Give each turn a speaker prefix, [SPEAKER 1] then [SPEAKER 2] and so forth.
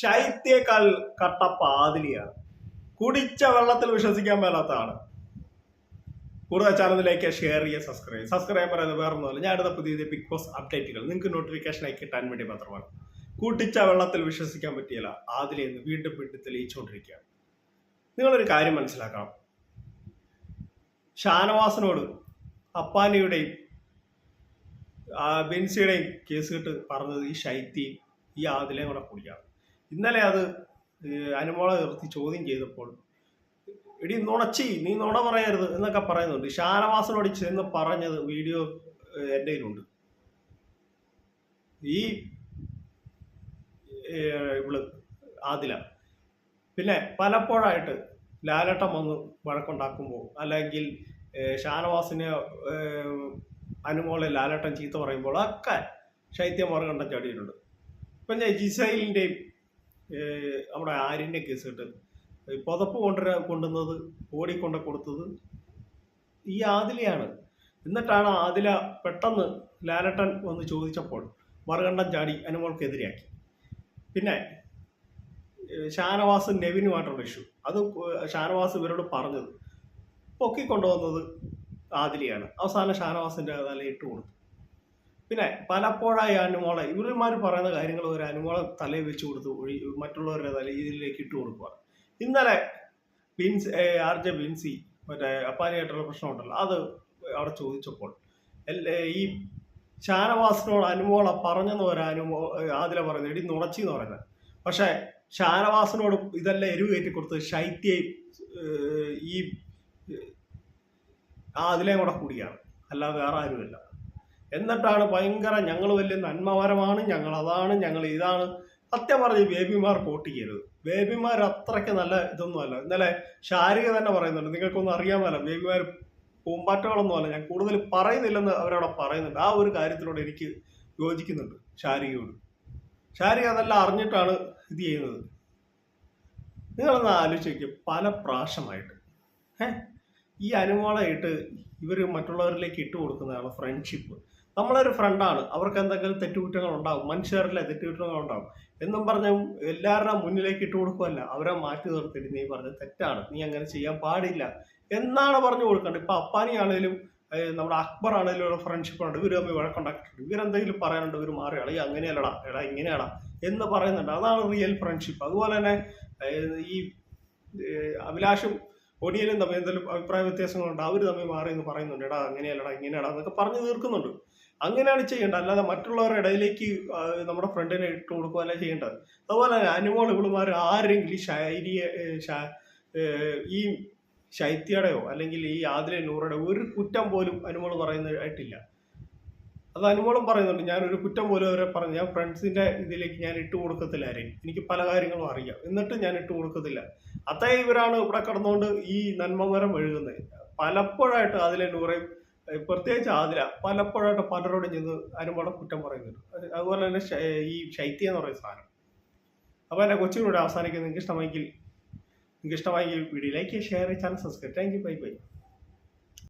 [SPEAKER 1] ശൈത്യേക്കാൾ കട്ട പാതിലിയാണ്. കുടിച്ച വെള്ളത്തിൽ വിശ്വസിക്കാൻ മേലാത്തതാണ്. കൂടുതൽ ചാനലിലേക്ക് ഷെയർ ചെയ്യുക സബ്സ്ക്രൈബ് സബ്സ്ക്രൈബ് പറയുന്നത് വേറെ ഒന്നുമല്ല ഞാൻ അടുത്ത പുതിയ ബിഗ് ബോസ് അപ്ഡേറ്റുകൾ നിങ്ങൾക്ക് നോട്ടിഫിക്കേഷൻ ആയി കിട്ടാൻ വേണ്ടി മാത്രമാണ്. കൂട്ടിച്ച വെള്ളത്തിൽ വിശ്വസിക്കാൻ പറ്റിയില്ല. ആദിലെ എന്ന് വീണ്ടും വീണ്ടും തെളിയിച്ചുകൊണ്ടിരിക്കുകയാണ്. നിങ്ങളൊരു കാര്യം മനസ്സിലാക്കണം. ഷാനവാസിനോട് അപ്പാനിയുടെയും ബെൻസിയുടെയും കേസ് കേട്ട് പറഞ്ഞത് ഈ ശൈത്യയും ഈ ആദിലയും കൂടെ കൂടിയാണ്. ഇന്നലെ അത് അനുമോളെ നിർത്തി ചോദ്യം ചെയ്തപ്പോൾ എടി നുണച്ചി നീ നുണ പറയരുത് എന്നൊക്കെ പറയുന്നുണ്ട്. ഷാനവാസിനോട് ചെന്ന് പറഞ്ഞത് വീഡിയോ എന്റെ കയ്യിലുണ്ട്. ഈ ഇവൾ ആദില. പിന്നെ പലപ്പോഴായിട്ട് ലാലട്ടം വന്ന് വഴക്കുണ്ടാക്കുമ്പോൾ അല്ലെങ്കിൽ ഷാനവാസിനെ അനുമോളെ ലാലട്ടം ചീത്ത പറയുമ്പോൾ ഒക്കെ ശൈത്യം മറുകണ്ഠം ചാടിയിട്ടുണ്ട്. ഇപ്പം ജിസൈലിന്റെയും നമ്മുടെ ആര്യന്റെ കേസ് കിട്ടും പുതപ്പ് കൊണ്ടുവരാ കൊണ്ടുവന്നത് ഓടിക്കൊണ്ട് കൊടുത്തത് ഈ ആദിലയാണ്. എന്നിട്ടാണ് ആദില പെട്ടെന്ന് ലാലട്ടൻ വന്ന് ചോദിച്ചപ്പോൾ മറുകണ്ഠം ചാടി അനുമോൾക്കെതിരെയാക്കി പിന്നെ ഷാനവാസ് നെവിനുമായിട്ടുള്ള ഇഷ്യൂ. അത് ഷാനവാസ് ഇവരോട് പറഞ്ഞത് പൊക്കിക്കൊണ്ടുവന്നത് ആദിലയാണ്. അവസാനം ഷാനവാസിന്റെ തല ഇട്ട് കൊടുത്തു. പിന്നെ പലപ്പോഴായി അനുമോളെ ഇവരുമാർ പറയുന്ന കാര്യങ്ങൾ ഒരു അനുമോളെ തലയിൽ വെച്ച് കൊടുത്ത് ഒഴി മറ്റുള്ളവരുടെ തല ഇതിലേക്ക് ഇട്ട് കൊടുക്കുക ഇന്നലെ ബിൻസ് ആർ ജെ ബിൻസി മറ്റേ അപ്പാനിയായിട്ടുള്ള പ്രശ്നമുണ്ടല്ലോ അത് അവിടെ ചോദിച്ചപ്പോൾ ഈ ഷാനവാസിനോട് അനുമോള പറഞ്ഞെന്ന് ഒരു അനുമോ ആദില പറയുന്നത് എടി നുണച്ചി എന്ന് പറയുന്നത്. പക്ഷേ ഷാനവാസിനോട് ഇതെല്ലാം എരിവ് കയറ്റി കൊടുത്ത് ശൈത്യയും ഈ ആ അതിലേയും കൂടെ കൂടിയാണ്. അല്ലാതെ വേറെ ആരുമല്ല. എന്നിട്ടാണ് ഭയങ്കര ഞങ്ങൾ വലിയ നന്മപരമാണ് ഞങ്ങൾ അതാണ് ഞങ്ങൾ ഇതാണ്. സത്യം പറഞ്ഞ് ബേബിമാർ പൊട്ടിക്കരുത്. ബേബിമാർ അത്രയ്ക്ക് നല്ല ഇതൊന്നും അല്ല. ഇന്നലെ ശാരിക തന്നെ പറയുന്നുണ്ട് നിങ്ങൾക്കൊന്നും അറിയാമല്ല ബേബിമാർ പൂമ്പാറ്റകളൊന്നും അല്ല. ഞാൻ കൂടുതൽ പറയുന്നില്ലെന്ന് അവരവിടെ പറയുന്നുണ്ട്. ആ ഒരു കാര്യത്തിലൂടെ എനിക്ക് യോജിക്കുന്നുണ്ട് ശാരികയോട്. ശാരിക അതെല്ലാം അറിഞ്ഞിട്ടാണ് ഇത് ചെയ്യുന്നത്. നിങ്ങളൊന്ന് ആലോചിച്ച് പല പ്രാവശ്യമായിട്ട് ഏ? ഈ അനുമോളായിട്ട് ഇവർ മറ്റുള്ളവരിലേക്ക് ഇട്ട് കൊടുക്കുന്നതാണ് ഫ്രണ്ട്ഷിപ്പ് നമ്മളൊരു ഫ്രണ്ടാണ് അവർക്ക് എന്തെങ്കിലും തെറ്റുകുറ്റങ്ങൾ ഉണ്ടാകും മനുഷ്യരിലെ തെറ്റുകുറ്റങ്ങൾ ഉണ്ടാകും എന്നും പറഞ്ഞ എല്ലാവരുടെ മുന്നിലേക്ക് ഇട്ട് കൊടുക്കുമല്ല അവരെ മാറ്റി നിർത്തിയിട്ട് നീ പറഞ്ഞ തെറ്റാണ്. നീ അങ്ങനെ ചെയ്യാൻ പാടില്ല. എന്നാണ് പറഞ്ഞു കൊടുക്കേണ്ടത്. ഇപ്പൊ അപ്പാനി ആണെങ്കിലും നമ്മുടെ അക്ബർ ആണെങ്കിലും ഒരു ഫ്രണ്ട്ഷിപ്പ് ഉണ്ട്. ഇവർ തമ്മിൽ വഴക്കുണ്ടാക്കിയിട്ടുണ്ട് ഇവരെന്തെങ്കിലും പറയാനുണ്ട്. ഇവർ മാറി. ഈ അങ്ങനെയല്ലടാ. എടാ ഇങ്ങനെയാടാ എന്ന് പറയുന്നുണ്ട്. അതാണ് റിയൽ ഫ്രണ്ട്ഷിപ്പ് അതുപോലെ തന്നെ ഈ അഭിലാഷും ഒടിയനും തമ്മിൽ എന്തെങ്കിലും അഭിപ്രായ വ്യത്യാസങ്ങളുണ്ട്. അവർ തമ്മിൽ മാറി എന്ന് പറയുന്നുണ്ട്. എടാ അങ്ങനെയല്ലടാ ഇങ്ങനെയാടാ എന്നൊക്കെ പറഞ്ഞു തീർക്കുന്നുണ്ട്. അങ്ങനെയാണ് ചെയ്യേണ്ടത്. അല്ലാതെ മറ്റുള്ളവരുടെ ഇടയിലേക്ക് നമ്മുടെ ഫ്രണ്ടിനെ ഇട്ട് കൊടുക്കുകയല്ല ചെയ്യേണ്ടത്. അതുപോലെ തന്നെ അനുമോൾ ഇവളുമാർ ആരെങ്കിലും ശൈലിയ ഏഹ് ശ- ഏഹ് ഈ ശൈത്യയുടെയോ അല്ലെങ്കിൽ ഈ ആദിലെ നൂറുടെ ഒരു കുറ്റം പോലും അനുമോൾ പറയുന്നതായിട്ടില്ല. അത് അനുമോളും പറയുന്നുണ്ട്. ഞാൻ ഒരു കുറ്റം പോലും അവരെ പറഞ്ഞു. ഞാൻ ഫ്രണ്ട്സിന്റെ ഇതിലേക്ക് ഞാൻ ഇട്ട് കൊടുക്കത്തില്ല ആരെയും. എനിക്ക് പല കാര്യങ്ങളും അറിയാം. എന്നിട്ടും ഞാൻ ഇട്ട് കൊടുക്കത്തില്ല. അത്തേ ഇവരാണ് ഇവിടെ കടന്നുകൊണ്ട് ഈ നന്മമരം എഴുകുന്നത് പലപ്പോഴായിട്ട് അതിലെ ഏഹ് പ്രത്യേകിച്ച് ആതിര. പലപ്പോഴായിട്ട് പലരോടും ചെന്ന് അനുമോടെ കുറ്റം പറയുന്നുണ്ട്. അത് അതുപോലെ തന്നെ ഈ ശൈത്യം എന്ന് പറയുന്ന സാധനം. അപ്പോൾ എന്റെ കൊച്ചിനൂടെ അവസാനിക്കുന്നത് നിങ്ങൾക്ക് ഇഷ്ടമെങ്കിൽ നിങ്ങൾക്ക് ഇഷ്ടമായെങ്കിൽ video like share channel subscribe thank you bye bye